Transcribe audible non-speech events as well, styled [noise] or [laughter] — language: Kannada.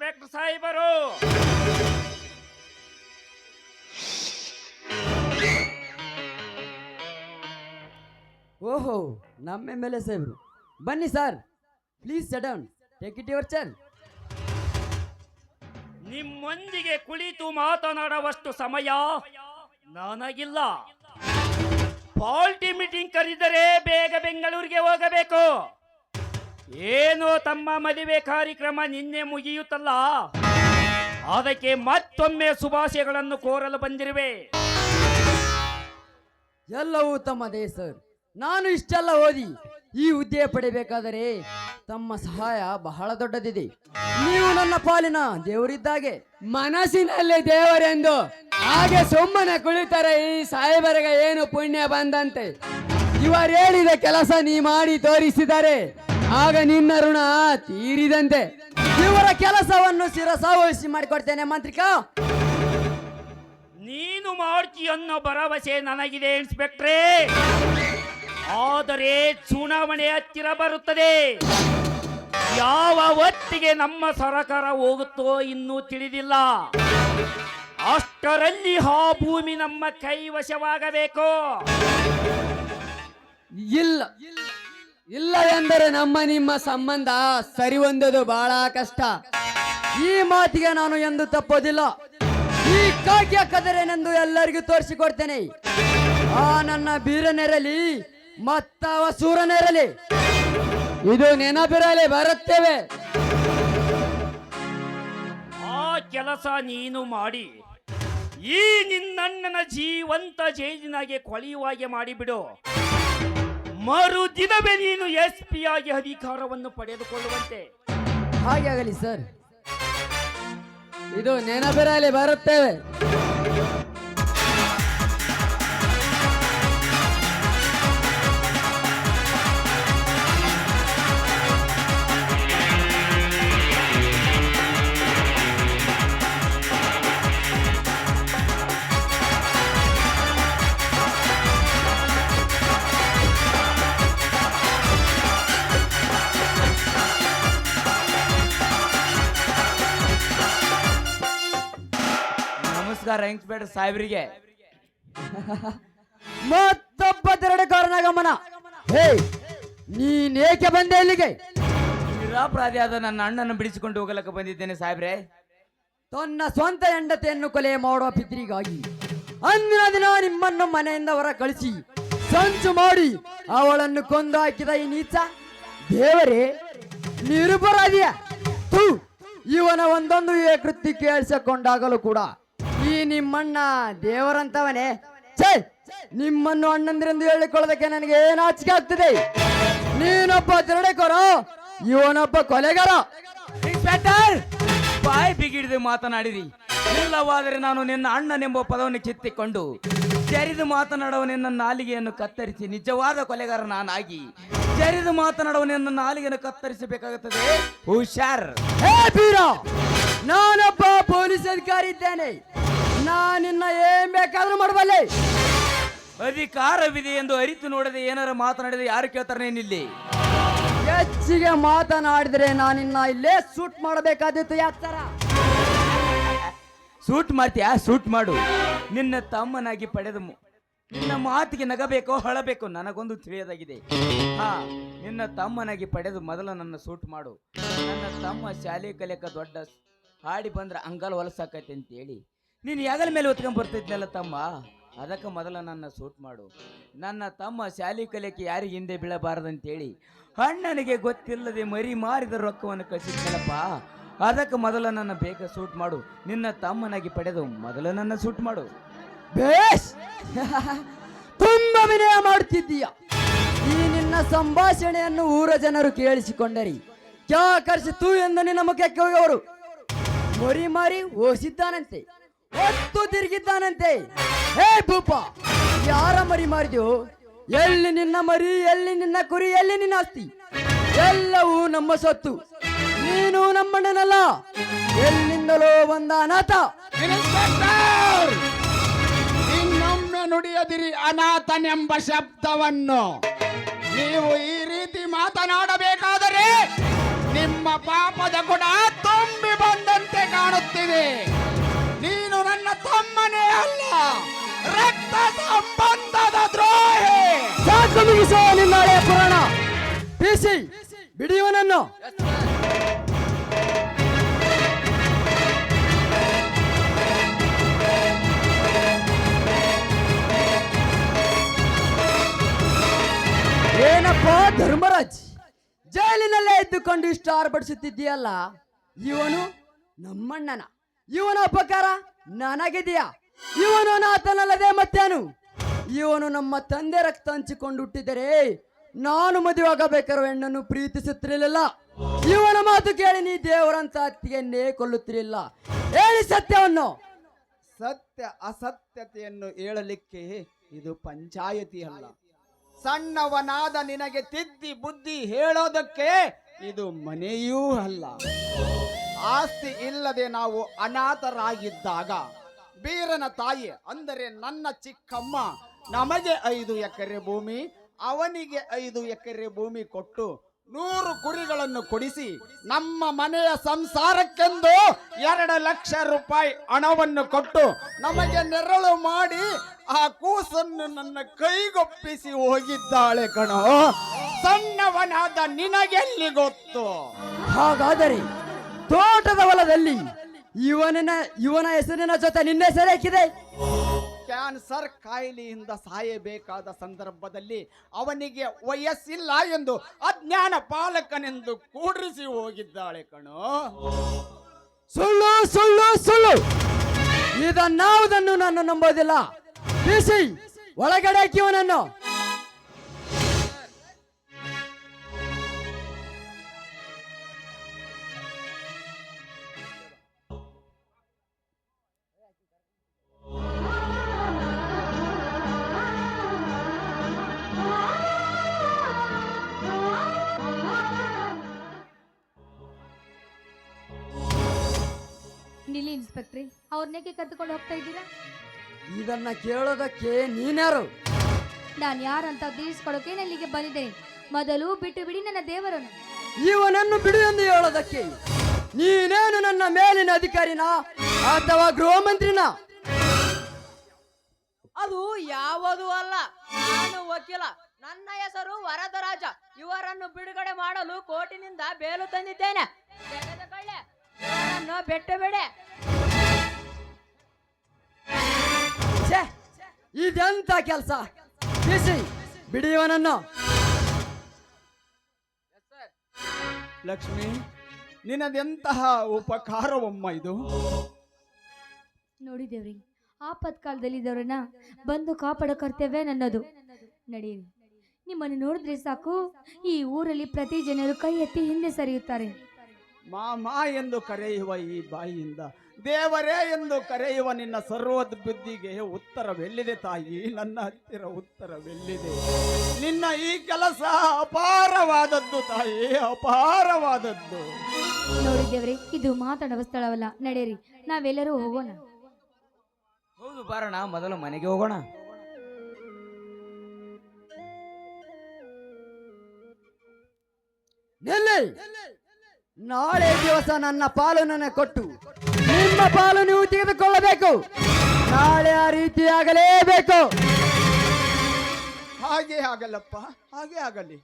ಇನ್ಸ್ಪೆಕ್ಟರ್ ಸಾಹೇಬರು ಓಹೋ ನಮ್ಮ ಎಂ ಎಲ್ ಎ ಸಾಹೇಬರು. ಬನ್ನಿ sir please sudden take it your ಚಲ್ ನಿಮ್ಮೊಂದಿಗೆ ಕುಳಿತು ಮಾತನಾಡುವಷ್ಟು ಸಮಯ ನನಗಿಲ್ಲ. ಪಾಲ್ಟಿ ಮೀಟಿಂಗ್ ಕರೆದರೆ ಬೇಗ ಬೆಂಗಳೂರಿಗೆ ಹೋಗಬೇಕು. ಏನೋ ತಮ್ಮ ಮದುವೆ ಕಾರ್ಯಕ್ರಮ ನಿನ್ನೆ ಮುಗಿಯುತ್ತಲ್ಲ? ಅದಕ್ಕೆ ಮತ್ತೊಮ್ಮೆ ಶುಭಾಶಯಗಳನ್ನು ಕೋರಲು ಬಂದಿರುವೆ. ಎಲ್ಲವೂ ತಮ್ಮದೇ ಸರ್. ನಾನು ಇಷ್ಟೆಲ್ಲ ಓದಿ ಈ ಹುದ್ದೆ ಪಡಿಬೇಕಾದರೆ ತಮ್ಮ ಸಹಾಯ ಬಹಳ ದೊಡ್ಡದಿದೆ. ನೀವು ನನ್ನ ಪಾಲಿನ ದೇವರಿದ್ದಾಗೆ. ಮನಸ್ಸಿನಲ್ಲಿ ದೇವರೆಂದು ಹಾಗೆ ಸುಮ್ಮನೆ ಕುಳಿತರೆ ಈ ಸಾಹೇಬರಿಗೆ ಏನು ಪುಣ್ಯ ಬಂದಂತೆ. ಇವರು ಹೇಳಿದ ಕೆಲಸ ನೀ ಮಾಡಿ ತೋರಿಸಿದರೆ ಆಗ ನಿನ್ನ ಋಣ ತೀರಿದಂತೆ ಇವರ ಕೆಲಸವನ್ನು ಶಿರಸಾವಹಿಸಿ ಮಾಡಿಕೊಡ್ತೇನೆ ಮಂತ್ರಿಕ. ನೀನು ಮಾಡ್ತೀಯನ್ನೋ ಭರವಸೆ ನನಗಿದೆ ಇನ್ಸ್ಪೆಕ್ಟ್ರೇ. ಆದರೆ ಚುನಾವಣೆ ಹತ್ತಿರ ಬರುತ್ತದೆ. ಯಾವ ಹೊತ್ತಿಗೆ ನಮ್ಮ ಸರಕಾರ ಹೋಗುತ್ತೋ ಇನ್ನೂ ತಿಳಿದಿಲ್ಲ. ಅಷ್ಟರಲ್ಲಿ ಆ ಭೂಮಿ ನಮ್ಮ ಕೈವಶವಾಗಬೇಕು. ಇಲ್ಲ. ಇಲ್ಲ ಎಂದರೆ ನಮ್ಮ ನಿಮ್ಮ ಸಂಬಂಧ ಸರಿ ಹೊಂದೋದು ಬಹಳ ಕಷ್ಟ. ಈ ಮಾತಿಗೆ ನಾನು ಎಂದು ತಪ್ಪೋದಿಲ್ಲ. ಈ ಕಾಕಿಯ ಕದರೇನೆಂದು ಎಲ್ಲರಿಗೂ ತೋರಿಸಿಕೊಡ್ತೇನೆ. ಆ ನನ್ನ ಬೀರನಿರಲಿ, ಮತ್ತವ ಸೂರನಿರಲಿ, ಇದು ನೆನಪಿರಲಿ ಬರುತ್ತೇವೆ. ಆ ಕೆಲಸ ನೀನು ಮಾಡಿ. ಈ ನಿನ್ನಣ್ಣನ ಜೀವಂತ ಜೈಲಿನಾಗೆ ಕೊಳೆಯುವಾಗೆ ಮಾಡಿಬಿಡು. ಮರು ದಿನವೇ ನೀನು ಎಸ್ ಪಿ ಆಗಿ ಅಧಿಕಾರವನ್ನು ಪಡೆದುಕೊಳ್ಳುವಂತೆ. ಹಾಗೆ ಆಗಲಿ ಸರ್. ಇದು ನೆನಪಿರಲಿ ಬರುತ್ತೇವೆ ನಮಸ್ಕಾರ ಇನ್ಸ್ಪೆಕ್ಟರ್ ಸಾಹೇಬ್ರಿಗೆ. ಮತ್ತೊಬ್ಬ ಕಾರಣ ಗಮನ ಹೇ ನೀನೇಕೆ ಬಂದೆ ಇಲ್ಲಿಗೆ? ನಿರಾಪರಾಧಿಯಾದ ನನ್ನ ಅಣ್ಣನ ಬಿಡಿಸಿಕೊಂಡು ಹೋಗಲಕ್ಕೆ ಬಂದಿದ್ದೇನೆ ಸಾಹೇಬ್ರೆ. ತನ್ನ ಸ್ವಂತ ಹೆಂಡತಿಯನ್ನು ಕೊಲೆ ಮಾಡುವ ಪಿತ್ರಿಗಾಗಿ ಅಂದಿನ ದಿನ ನಿಮ್ಮನ್ನು ಮನೆಯಿಂದ ಹೊರ ಕಳಿಸಿ ಸಂಚು ಮಾಡಿ ಅವಳನ್ನು ಕೊಂದು ಹಾಕಿದ ಈ ನೀಚ ದೇವರೇ, ನಿರುಪರಾಧಿಯ ತು ಇವನ ಒಂದೊಂದು ಕೃತಿ ಕೇಳಿಸಿಕೊಂಡಾಗಲೂ ಕೂಡ ನಿಮ್ಮಣ್ಣ ದೇವರಂತವನೇ. ಛೇ ನಿಮ್ಮನ್ನು ಅಣ್ಣಂದ್ರೆಂದು ಹೇಳಿಕೊಳ್ಳೋದಕ್ಕೆ ನನಗೆ ಏನು ಆಚಿಕೆ ಆಗ್ತದೆ? ನೀನೊಬ್ಬ ತಿರಡೆಕೋರ ಇವನೊಬ್ಬ ಕೊಲೆಗಾರ. ಇನ್ಸ್ಪೆಕ್ಟರ್ ಬಾಯಿ ಬಿಗಿಡಿದು ಮಾತನಾಡಿರಿ. ಇಲ್ಲವಾದರೆ ನಾನು ನಿನ್ನ ಅಣ್ಣನೆಂಬ ಪದವನ್ನು ಕಿತ್ತಿಕೊಂಡು ಜರಿದು ಮಾತನಾಡುವ ನಿನ್ನ ನಾಲಿಗೆಯನ್ನು ಕತ್ತರಿಸಿ ನಿಜವಾದ ಕೊಲೆಗಾರ ನಾನಾಗಿ. ಜರಿದು ಮಾತನಾಡುವ ನಿನ್ನ ನಾಲಿಗೆಯನ್ನು ಕತ್ತರಿಸಬೇಕಾಗುತ್ತದೆ. ಹುಷಾರ್. ಹೇ ಬೀರ ನಾನೊಬ್ಬ ಪೊಲೀಸ್ ಅಧಿಕಾರಿ ಇದ್ದೇನೆ. ನಾನಿನ್ನ ಏನ್ ಬೇಕಾದ್ರೂ ಮಾಡಬಲ್ಲೆ. ಅಧಿಕಾರವಿದೆ ಎಂದು ಅರಿತು ನೋಡದೆ ಏನಾರು ಮಾತನಾಡಿದ್ರೆ ಯಾರು ಕೇಳ್ತಾರೆ ನೀನಿಲ್ಲಿ ಹೆಚ್ಚಿಗೆ ಮಾತನಾಡಿದ್ರೆ ನಾನಿನ್ನ ಇಲ್ಲೇ ಸೂಟ್ ಮಾಡಬೇಕಾದಿತ್ತು ಯಾಕ್ತಾರ ಸೂಟ್ ಮಾಡ್ತೀಯಾ? ಸೂಟ್ ಮಾಡು. ನಿನ್ನ ತಮ್ಮನಾಗಿ ಪಡೆದ ಮು- ನಿನ್ನ ಮಾತಿಗೆ ನಗಬೇಕೋ ಹಳಬೇಕೋ ನನಗೊಂದು ತಿಳಿಯದಾಗಿದೆ. ಹಾ ನಿನ್ನ ತಮ್ಮನಾಗಿ ಪಡೆದು ಮೊದಲು ನನ್ನ ಸೂಟ್ ಮಾಡು. ನನ್ನ ತಮ್ಮ ಶಾಲೆ ಕಲಿಯಕ ದೊಡ್ಡ ಹಾಡಿ ಬಂದ್ರ ಅಂಗಲ್ ಹೊಲಸಾಕೈತೆ ಅಂತೇಳಿ ನೀನು ಯಾಗಲ ಮೇಲೆ ಹೊತ್ಕೊಂಡ್ ಬರ್ತಿದ್ನಲ್ಲ ತಮ್ಮ? ಅದಕ್ಕೆ ಮೊದಲ ನನ್ನ ಸೂಟ್ ಮಾಡು. ನನ್ನ ತಮ್ಮ ಶಾಲಿ ಕಲಿಯಕ್ಕೆ ಯಾರಿಗೆ ಹಿಂದೆ ಬೀಳಬಾರದಂತೇಳಿ ಅಣ್ಣನಿಗೆ ಗೊತ್ತಿಲ್ಲದೆ ಮರಿ ಮಾರಿದ ರೊಕ್ಕವನ್ನು ಕಳಿಸಿದ್ನಲ್ಲಪ್ಪ. ಅದಕ್ಕೆ ಮೊದಲ ನನ್ನ ಬೇಗ ಸೂಟ್ ಮಾಡು. ನಿನ್ನ ತಮ್ಮನಾಗಿ ಪಡೆದು ಮೊದಲು ನನ್ನ ಸೂಟ್ ಮಾಡು. ಬೇಸ್! [laughs] ತುಂಬ ವಿನಯ ಮಾಡುತ್ತಿದ್ದೀಯ ಈ ನಿನ್ನ ಸಂಭಾಷಣೆಯನ್ನು ಊರ ಜನರು ಕೇಳಿಸಿಕೊಂಡರಿ. ಕ್ಯಾ ಕರ್ಸಿತು ಎಂದು ನಿನ್ನ ಮುಖಕ್ಕೆ ಹೋಗವರು ಮರಿ ಮಾರಿ ಓಸಿದ್ದಾನಂತೆ. ಹೊತ್ತು ತಿರುಗಿದ್ದಾನಂತೆ. ಹೇ ಭೂಪ, ಯಾರ ಮರಿ ಮಾರಿದ್ಯೋ? ಎಲ್ಲಿ ನಿನ್ನ ಮರಿ, ಎಲ್ಲಿ ನಿನ್ನ ಕುರಿ, ಎಲ್ಲಿ ನಿನ್ನ ಆಸ್ತಿ? ಎಲ್ಲವೂ ನಮ್ಮ ಸೊತ್ತು. ನೀನು ನಮ್ಮಣ್ಣನಲ್ಲ. ಎಲ್ಲಿಂದಲೋ ಬಂದ ಅನಾಥ. ಇನ್ಸ್ಪೆಕ್ಟರ್, ಇನ್ನೊಮ್ಮೆ ನುಡಿಯದಿರಿ ಅನಾಥನೆಂಬ ಶಬ್ದವನ್ನು. ನೀವು ಈ ರೀತಿ ಮಾತನಾಡಬೇಕಾದರೆ ನಿಮ್ಮ ಪಾಪದ ಗುಣ ತುಂಬಿ ಬಂದ ರಕ್ತ ಸಂಬಂಧದ ದ್ರೋಹಿ. ಸಾಕು ಮುಗಿಸೋ ನಿನ್ನ ಹಳೆಯ ಪುರಾಣ. ಪಿಸಿ, ಬಿಡಿಯುವನನ್ನು. ಏನಪ್ಪ ಧರ್ಮರಾಜ್? ಜೈಲಿನಲ್ಲೇ ಇದ್ದುಕೊಂಡು ಇಷ್ಟು ಆರ್ಭಟಿಸುತ್ತಿದ್ದೀಯಲ್ಲ? ಇವನು ನಮ್ಮಣ್ಣನ. ಇವನ ಉಪಕಾರ? ನನಗಿದೆಯಾ? ಇವನು ನಾತನಲ್ಲದೆ ಮತ್ತೇನು? ಇವನು ನಮ್ಮ ತಂದೆ ರಕ್ತ ಹಂಚಿಕೊಂಡು ಹುಟ್ಟಿದರೆ ನಾನು ಮದುವೆಯಾಗಬೇಕಾರೋ ಹೆಣ್ಣನ್ನು ಪ್ರೀತಿಸುತ್ತಿರಲಿಲ್ಲ. ಇವನ ಮಾತು ಕೇಳಿ ನೀ ದೇವರಂತ ಅತ್ತಿಗೆನ್ನೇ ಕೊಲ್ಲುತ್ತಿರಲಿಲ್ಲ. ಹೇಳಿ ಸತ್ಯವನ್ನು. ಸತ್ಯ ಅಸತ್ಯತೆಯನ್ನು ಹೇಳಲಿಕ್ಕೆ ಇದು ಪಂಚಾಯತಿ ಅಲ್ಲ. ಸಣ್ಣವನಾದ ನಿನಗೆ ತಿದ್ದಿ ಬುದ್ಧಿ ಹೇಳೋದಕ್ಕೆ ಇದು ಮನೆಯೂ ಅಲ್ಲ. ಆಸ್ತಿ ಇಲ್ಲದೆ ನಾವು ಅನಾಥರಾಗಿದ್ದಾಗ ಬೀರನ ತಾಯಿ ಅಂದರೆ ನನ್ನ ಚಿಕ್ಕಮ್ಮ ನಮಗೆ ಐದು ಎಕರೆ ಭೂಮಿ, ಅವನಿಗೆ ಐದು ಎಕರೆ ಭೂಮಿ ಕೊಟ್ಟು ನೂರು ಕುರಿಗಳನ್ನು ಕೊಡಿಸಿ ನಮ್ಮ ಮನೆಯ ಸಂಸಾರಕ್ಕೆಂದು ಎರಡು ಲಕ್ಷ ರೂಪಾಯಿ ಹಣವನ್ನು ಕೊಟ್ಟು ನಮಗೆ ನೆರಳು ಮಾಡಿ ಆ ಕೂಸನ್ನು ನನ್ನ ಕೈಗೊಪ್ಪಿಸಿ ಹೋಗಿದ್ದಾಳೆ ಕಣೋ. ಸಣ್ಣವನಾದ ನಿನಗೆಲ್ಲಿ ಗೊತ್ತು? ಹಾಗಾದರೆ ತೋಟದ ಹೊಲದಲ್ಲಿ ಇವನಿನ ಇವನ ಹೆಸರಿನ ಜೊತೆ ನಿನ್ನ ಹೆಸರೇಕಿದೆ ಕ್ಯಾನ್ಸರ್ ಕಾಯಿಲೆಯಿಂದ ಸಾಯಬೇಕಾದ ಸಂದರ್ಭದಲ್ಲಿ ಅವನಿಗೆ ವಯಸ್ಸಿಲ್ಲ ಎಂದು ಅಜ್ಞಾನ ಪಾಲಕನೆಂದು ಕೂಡಿಸಿ ಹೋಗಿದ್ದಾಳೆ ಕಣೋ. ಸುಳ್ಳು ಸುಳ್ಳು ಸುಳ್ಳು. ಇದನ್ನಾವುದನ್ನು ನಾನು ನಂಬೋದಿಲ್ಲ. ಬಿಸಿ ಒಳಗಡೆ ಹಾಕಿ ಅವ್ರನ್ನೇಕೆ ಕರೆದುಕೊಂಡು ಹೋಗ್ತಾ ಇದ್ದೀರಾ? ಇದನ್ನ ಕೇಳೋದಕ್ಕೆ ನೀನ್ಯಾರು? ನಾನು ಯಾರಂತ ತೀರಿಸ್ಕೊಳಕ್ಕೆ ನಾನು ಇಲ್ಲಿಗೆ ಬಂದಿದ್ದೇನೆ. ಮೊದಲು ಬಿಟ್ಟು ಬಿಡಿ ನನ್ನ ದೇವರನ್ನು. ಇವನನ್ನು ಬಿಡು ಎಂದು ಹೇಳೋದಕ್ಕೆ ನೀನೇನು ನನ್ನ ಮೇಲಿನ ಅಧಿಕಾರಿನ ಅಥವಾ ಗೃಹ ಮಂತ್ರಿನ ಅದು ಯಾವುದು ಅಲ್ಲ ನಾನು ವಕೀಲ. ನನ್ನ ಹೆಸರು ವರದರಾಜ. ಇವರನ್ನು ಬಿಡುಗಡೆ ಮಾಡಲು ಕೋರ್ಟಿನಿಂದ ಬೇಲು ತಂದಿದ್ದೇನೆ. ಇವರನ್ನು ಬೆಟ್ಟು ಬಿಡೆ. ಛೇ ಇದೆಂತ ಕೆಲಸ? ಬಿಸಿ ಬಿಡಿಯವನನ್ನು. ಲಕ್ಷ್ಮಿ ನಿನದೆಂತಹ ಉಪಕಾರವಮ್ಮ ಇದು? ನೋಡಿದೇವ್ರಿ ಆಪತ್ಕಾಲದಲ್ಲಿ ಇದ್ದವ್ರನ್ನ ಬಂದು ಕಾಪಾಡೋ ಕರ್ತವ್ಯ ನನ್ನದು. ನಡೀರಿ ನಿಮ್ಮನ್ನು ನೋಡಿದ್ರೆ ಸಾಕು ಈ ಊರಲ್ಲಿ ಪ್ರತಿ ಜನರು ಕೈ ಎತ್ತಿ ಹಿಂದೆ ಸರಿಯುತ್ತಾರೆ. ಮಾಮ ಎಂದು ಕರೆಯುವ ಈ ಬಾಯಿಯಿಂದ ದೇವರೇ ಎಂದು ಕರೆಯುವ ನಿನ್ನ ಸರ್ವದ ಬುದ್ಧಿಗೆ ಉತ್ತರವೆಲ್ಲಿದೆ ತಾಯಿ? ನನ್ನ ಹತ್ತಿರ ಉತ್ತರವೆಲ್ಲಿದೆ? ನಿನ್ನ ಈ ಕೆಲಸ ಅಪಾರವಾದದ್ದು ತಾಯಿ ಅಪಾರವಾದದ್ದು. ನೋಡಿದ್ದೇವ್ರಿ ಇದು ಮಾತಾಡುವ ಸ್ಥಳವಲ್ಲ. ನಡೆಯಿರಿ ನಾವೆಲ್ಲರೂ ಹೋಗೋಣ. ಹೌದು ಬಾರಣ ಮೊದಲು ಮನೆಗೆ ಹೋಗೋಣ. ನಿಲ್ಲಿ! ನಾಳೆ ದಿವಸ ನನ್ನ ಪಾಲು ನನಗೆ ಕೊಟ್ಟು ನಿಮ್ಮ ಪಾಲು ನೀವು ತೆಗೆದುಕೊಳ್ಳಬೇಕು. ನಾಳೆ ಆ ರೀತಿ ಆಗಲೇಬೇಕು. ಹಾಗೆ ಆಗಲ್ಲಪ್ಪ, ಹಾಗೆ ಆಗಲಿ.